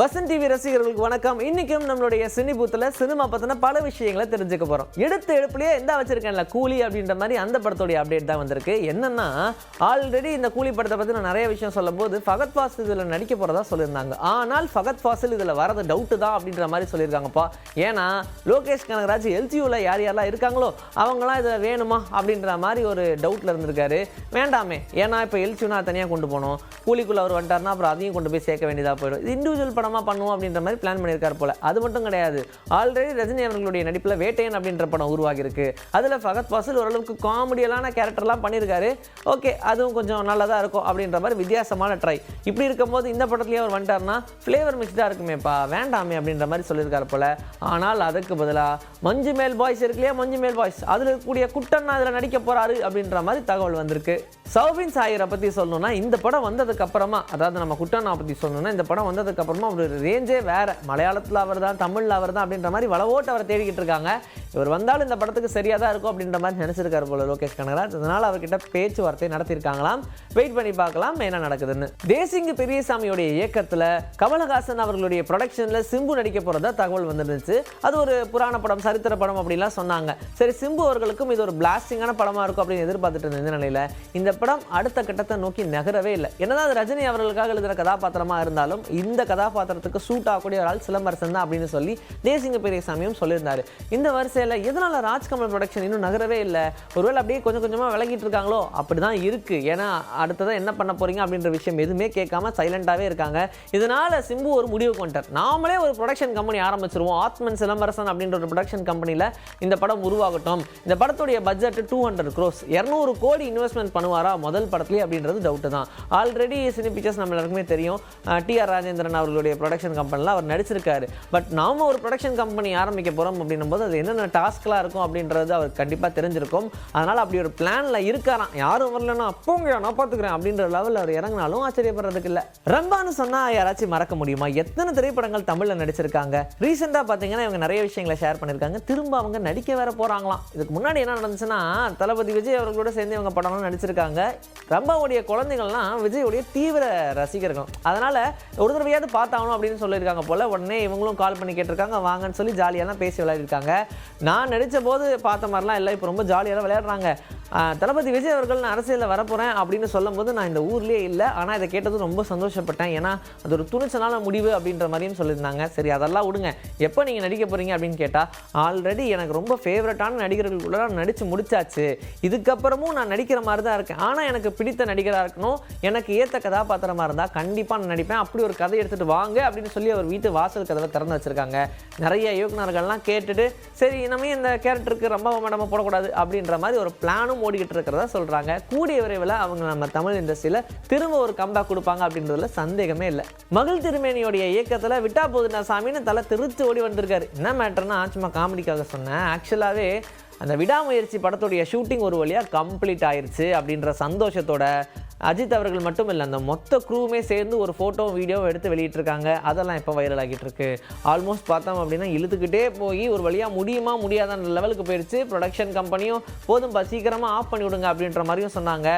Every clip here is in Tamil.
வசந்த் டிவி ரசிகர்களுக்கு வணக்கம். இன்னைக்கும் நம்மளுடைய சினி பூத்தில் சினிமா பற்றின பல விஷயங்களை தெரிஞ்சுக்க போறோம். எடுத்த எடுப்புலயே எந்த வச்சிருக்கேன்ல? கூலி அப்படின்ற மாதிரி அந்த படத்தோடைய அப்டேட் தான் வந்திருக்கு. என்னன்னா ஆல்ரெடி இந்த கூலி படத்தை பத்தி நான் நிறைய விஷயம் சொல்லும் போது ஃபகத் ஃபாசில் இதுல நடிக்க போறதா சொல்லியிருந்தாங்க. ஆனால் ஃபகத் ஃபாசில் இதுல வரது டவுட்டு தான் அப்படின்ற மாதிரி சொல்லியிருக்காங்கப்பா. ஏன்னா லோகேஷ் கனகராஜ் எல்ஜியூவில் யார் யாரெல்லாம் இருக்காங்களோ அவங்களாம் இதில் வேணுமா அப்படின்ற மாதிரி ஒரு டவுட்ல இருந்திருக்காரு. வேண்டாமே. ஏன்னா இப்போ எல்ஜியூனா தனியாக கொண்டு போகணும். கூலிக்குள்ள அவர் வந்துட்டார்னா அப்புறம் அதையும் கொண்டு போய் சேர்க்க வேண்டியதாக போயிடும். இது இண்டிவிஜுவல் படமாக பண்ணுவோம் அப்படின்ற மாதிரி பிளான் பண்ணியிருக்காரு போல. அது மட்டும் கிடையாது. ஆல்ரெடி ரஜினி அவர்களுடைய நடிப்பில் வேட்டையன் அப்படின்ற படம் உருவாகியிருக்கு. அதில் ஃபகத் ஃபாசில் ஓரளவுக்கு காமெடியலான கேரக்டர்லாம் பண்ணியிருக்காரு. ஓகே அதுவும் கொஞ்சம் நல்லதாக இருக்கும் அப்படின்ற மாதிரி வித்தியாசமான ட்ரை இப்படி இருக்கும்போது இந்த படத்துலேயே அவர் வந்துட்டார்னா ஃப்ளேவர் மிக்ஸ்டாக இருக்குமேப்பா வேண்டாமே அப்படின்ற மாதிரி சொல்லியிருக்காரு போல. ஆனால் அதுக்கு பதிலாக மஞ்சு மேல் பாய்ஸ் இருக்கு இல்லையா மஞ்சு மேல் பாய்ஸ் அதில் இருக்கக்கூடிய குட்டன் அதில் நடிக்க போறாரு அப்படின்ற மாதிரி தகவல் வந்திருக்கு. சௌபின் சாயரை பற்றி சொல்லணும்னா இந்த படம் வந்ததுக்கு அப்புறமா அதாவது நம்ம குட்டண்ணா பற்றி சொல்லணும்னா இந்த படம் வந்ததுக்கு அப்புறமா அவரோட ரேஞ்சே வேற. மலையாளத்தில் அவர் தான் தமிழில் அவர் தான் அப்படின்ற மாதிரி வளவோட்டு அவரை தேடிக்கிட்டு இருக்காங்க. இவர் வந்தாலும் இந்த படத்துக்கு சரியாக தான் இருக்கும் அப்படின்ற மாதிரி நினச்சிருக்காரு போல லோகேஷ் கனகராஜ். அதனால் அவர்கிட்ட பேச்சுவார்த்தை நடத்தியிருக்காங்களாம். வெயிட் பண்ணி பார்க்கலாம் என்ன நடக்குதுன்னு. தேசிங்கு பெரியசாமியோடைய இயக்கத்தில் கமலஹாசன் அவர்களுடைய ப்ரொடக்ஷனில் சிம்பு நடிக்க போகிறதா தகவல் வந்துருந்துச்சு. அது ஒரு புராண படம் சரித்திர படம் அப்படிலாம் சொன்னாங்க. சரி சிம்பு அவர்களுக்கும் இது ஒரு பிளாஸ்டிங்கான படமாக இருக்கும் அப்படின்னு எதிர்பார்த்துட்டு இருந்த இந்த நிலையில் இந்த படம் அடுத்த கட்டத்தை நோக்கி நகரவே இல்லை. என்னதான் அது ரஜினி அவர்களுக்காக எழுதுகிற கதாபாத்திரமாக இருந்தாலும் இந்த கதாபாத்திரம் கதாபாத்திரத்துக்கு சூட் ஆகக்கூடிய ஒரு ஆள் சிலம்பரசன் தான் அப்படின்னு சொல்லி தேசிங்க பெரியசாமியும் சொல்லியிருந்தாரு. இந்த வரிசையில் எதனால ராஜ்கமல் ப்ரொடக்ஷன் இன்னும் நகரவே இல்லை? ஒருவேளை அப்படியே கொஞ்சம் கொஞ்சமாக விலகிட்டு இருக்காங்களோ? அப்படி தான் இருக்குது ஏன்னா அடுத்ததான் என்ன பண்ண போறீங்க அப்படின்ற விஷயம் எதுவுமே கேட்காம சைலண்டாகவே இருக்காங்க. இதனால சிம்பு ஒரு முடிவு கொண்டார் நாமளே ஒரு ப்ரொடக்ஷன் கம்பெனி ஆரம்பிச்சிருவோம். ஆத்மன் சிலம்பரசன் அப்படின்ற ஒரு ப்ரொடக்ஷன் கம்பெனியில் இந்த படம் உருவாகட்டும். இந்த படத்துடைய பட்ஜெட் டூ ஹண்ட்ரட் க்ரோஸ் இரநூறு கோடி இன்வெஸ்ட்மெண்ட் பண்ணுவாரா? முதல் படத்துலேயே அப்படின்றது டவுட்டு தான். ஆல்ரெடி சினி பிக்சர்ஸ் நம்ம எல்லாருக்குமே தெரியும். டிஆர் ராஜேந்திரன் அவர்களுடைய ப்ரொடக்ஷன் கம்பெனியில் அவர் நடிச்சிருக்காரு. பட் நாம ஒரு ப்ரொடக்ஷன் கம்பெனி ஆரம்பிக்க போகிறோம் அப்படின்னும் போது அது என்னென்ன டாஸ்க்லாம் இருக்கும் அப்படின்றது அவர் கண்டிப்பாக தெரிஞ்சிருக்கும். அதனால் அப்படி ஒரு பிளானில் இருக்காராம். யாரும் வரலன்னா அப்போங்க நான் பார்த்துக்கிறேன் அப்படின்ற லெவலில் அவர் இறங்கினாலும் ஆச்சரியப்படுறதுக்கு இல்லை. ரம்பான்னு சொன்னால் யாராச்சும் மறக்க முடியுமா? எத்தனை திரைப்படங்கள் தமிழில் நடிச்சிருக்காங்க? ரீசெண்டாக பார்த்தீங்கன்னா இவங்க நிறைய விஷயங்களை ஷேர் பண்ணியிருக்காங்க திரும்ப அவங்க நடிக்க வேற போகிறாங்களாம் இதுக்கு முன்னாடி என்ன நடந்துச்சுன்னா தளபதி விஜய் அவர்களோட சேர்ந்து இவங்க படம்லாம் நடிச்சிருக்காங்க. ரம்பாவுடைய குழந்தைகள்லாம் விஜயோடைய தீவிர ரசிகர்கள். அதனால் ஒரு தடவையாவது பார்த்தாங்க ஆகணும் அப்படின்னு சொல்லியிருக்காங்க போல். உடனே இவங்களும் கால் பண்ணி கேட்டிருக்காங்க. வாங்கன்னு சொல்லி ஜாலியாக தான் பேசி விளையாடிருக்காங்க. நான் நடித்த போது பார்த்த மாதிரிலாம் இல்லை. இப்போ ரொம்ப ஜாலியாக தான் விளையாடுறாங்க. தளபதி விஜய் அவர்கள் நான் அரசியலில் வரப்போகிறேன் அப்படின்னு சொல்லும்போது நான் இந்த ஊர்லேயே இல்லை. ஆனால் இதை கேட்டது ரொம்ப சந்தோஷப்பட்டேன். ஏன்னா அது ஒரு துணிச்சலான முடிவு அப்படின்ற மாதிரியும் சொல்லியிருந்தாங்க. சரி அதெல்லாம் விடுங்க. எப்போ நீங்கள் நடிக்க போகிறீங்க அப்படின்னு கேட்டால் ஆல்ரெடி எனக்கு ரொம்ப ஃபேவரட்டான நடிகர்களுக்குள்ள நான் நடித்து முடிச்சாச்சு. இதுக்கப்புறமும் நான் நடிக்கிற மாதிரி தான் இருக்கேன். ஆனால் எனக்கு பிடித்த நடிகராக இருக்கணும். எனக்கு ஏற்ற கதாபாத்திரமாக இருந்தால் கண்டிப்பாக நான் நடிப்பேன். அப்படி ஒரு கதை எடுத்துகிட்டு வாங்க அப்படின்னு சொல்லி அவர் வீட்டு வாசல் கதவை திறந்து வச்சுருக்காங்க. நிறைய இயக்குநர்கள்லாம் கேட்டுட்டு சரி நம்ம இந்த கேரக்டருக்கு ரொம்ப மேடமாக போடக்கூடாது அப்படின்ற மாதிரி ஒரு பிளானும் ஓடிக்கிட்டு இருக்கிறதா சொல்கிறாங்க கூடிய விரைவில் அவங்க நம்ம தமிழ் இண்டஸ்ட்ரியில் திரும்ப ஒரு கம்பேக் கொடுப்பாங்க அப்படின்றதுல சந்தேகமே இல்லை. மகள் திருமேனியோடைய இயக்கத்தில் விட்டா போதுனா சாமின்னு தலை திருத்து ஓடி வந்திருக்காரு. என்ன மேட்டர்னா சும்மா காமெடிக்காக சொன்னேன். ஆக்சுவலாகவே அந்த விடாமுயற்சி படத்துடைய ஷூட்டிங் ஒரு வழியாக கம்ப்ளீட் ஆயிடுச்சு அப்படின்ற சந்தோஷத்தோட அஜித் அவர்கள் மட்டும் இல்லை அந்த மொத்த க்ரூவுமே சேர்ந்து ஒரு ஃபோட்டோ வீடியோவும் எடுத்து வெளியிட்டிருக்காங்க. அதெல்லாம் இப்போ வைரல் ஆகிட்டு இருக்கு ஆல்மோஸ்ட் பார்த்தோம் அப்படின்னா இழுத்துக்கிட்டே போய் ஒரு வழியாக முடியுமா முடியாதான்ற லெவலுக்கு போயிடுச்சு ப்ரொடக்ஷன் கம்பெனியும் போதும்பா சீக்கிரமாக ஆஃப் பண்ணி விடுங்க அப்படின்ற மாதிரியும் சொன்னாங்க.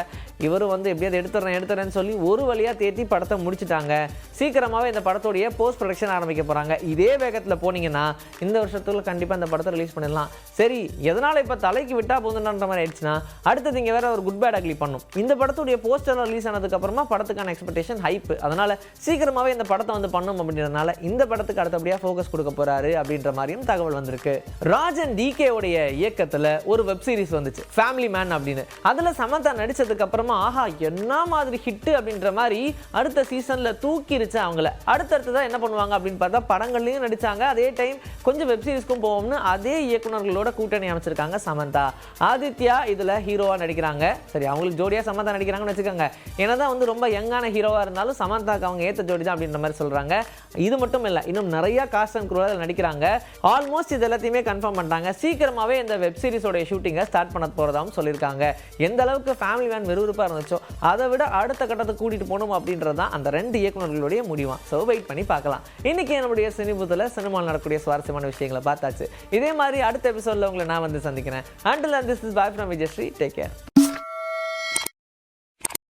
இவரும் வந்து எப்படியாவது எடுத்துறேன் எடுத்துறேன்னு சொல்லி ஒரு வழியாக தேத்தி படத்தை முடிச்சுட்டாங்க. சீக்கிரமாகவே இந்த படத்துடைய போஸ்ட் ப்ரொடக்ஷன் ஆரம்பிக்க போகிறாங்க இதே வேகத்தில் போனீங்கன்னா இந்த வருஷத்துக்குள்ள கண்டிப்பாக இந்த படத்தை ரிலீஸ் பண்ணிடலாம். சரி எதனால் இப்போ தலைக்கு விட்டா போதுன்ற மாதிரி ஆயிடுச்சுன்னா அடுத்தது இங்கே வேற ஒரு குட் பேட் அக்லி பண்ணும். இந்த படத்துடைய போஸ்டர் ரிலீஸ் ஆனதுக்கப்புறமா படத்துக்கான எக்ஸ்பெக்டேஷன் ஹைப் அதனால் சீக்கிரமாகவே இந்த படத்தை வந்து பண்ணும் அப்படின்றதுனால இந்த படத்துக்கு அடுத்தபடியாக ஃபோக்கஸ் கொடுக்க போறாரு அப்படின்ற மாதிரியும் தகவல் வந்திருக்கு. ராஜன் டிகே உடைய இயக்கத்தில் ஒரு வெப் சீரிஸ் வந்துச்சு ஃபேமிலி மேன் அப்படின்னு. அதில் சமந்தா நடிச்சதுக்கு அப்புறமா ஆஹா என்ன மாதிரி ஹிட்டு அப்படின்ற மாதிரி அடுத்த சீசனில் தூக்கிருச்சு அவங்கள. அடுத்தடுத்ததான் என்ன பண்ணுவாங்க அப்படின்னு பார்த்தா படங்கள்லையும் நடிச்சாங்க. அதே டைம் கொஞ்சம் வெப் சீரிஸ்க்கும் போவோம்னு அதே இயக்குனர்களோட கூட்டணி அமைச்சிருக்காங்க. சமந்தா. ஆதித்யா இதில் ஹீரோவாக நடிக்கிறாங்க. சரி அவங்களுக்கு ஜோடியாக சமந்தா நடிக்கிறாங்கன்னு வச்சுக்கோங்க. என்னதான் வந்து ரொம்ப யங்கான ஹீரோவாக இருந்தாலும் சமந்தாக்கு அவங்க ஏற்ற ஜோடி தான் அப்படின்ற மாதிரி சொல்கிறாங்க இது மட்டும் இல்லை இன்னும் நிறையா காஸ்ட் அண்ட் குரூவில் நடிக்கிறாங்க. ஆல்மோஸ்ட் இது எல்லாத்தையுமே கன்ஃபார்ம் பண்ணிட்டாங்க. சீக்கிரமாகவே இந்த வெப் சீரிஸோட ஷூட்டிங்கை ஸ்டார்ட் பண்ண போகிறதாகவும் சொல்லியிருக்காங்க. எந்த அளவுக்கு ஃபேமிலி மேன் விறுவிறுப்பாக இருந்துச்சோ அதை விட அடுத்த கட்டத்தை கூட்டிகிட்டு போகணும் அப்படின்றது தான் அந்த ரெண்டு இயக்குநர்களுடைய முடிவாக ஸோ வெயிட் பண்ணி பார்க்கலாம். இன்றைக்கி நம்முடைய சினிபுத்தில் சினிமாவில் நடக்கக்கூடிய சுவாரஸ்யமான விஷயங்களை பார்த்தாச்சு. இதே மாதிரி அடுத்த எபிசோடில் உங்களை நான் வந்து സന്ധിക്കുന്നത് and this is bye from Vijayasree take care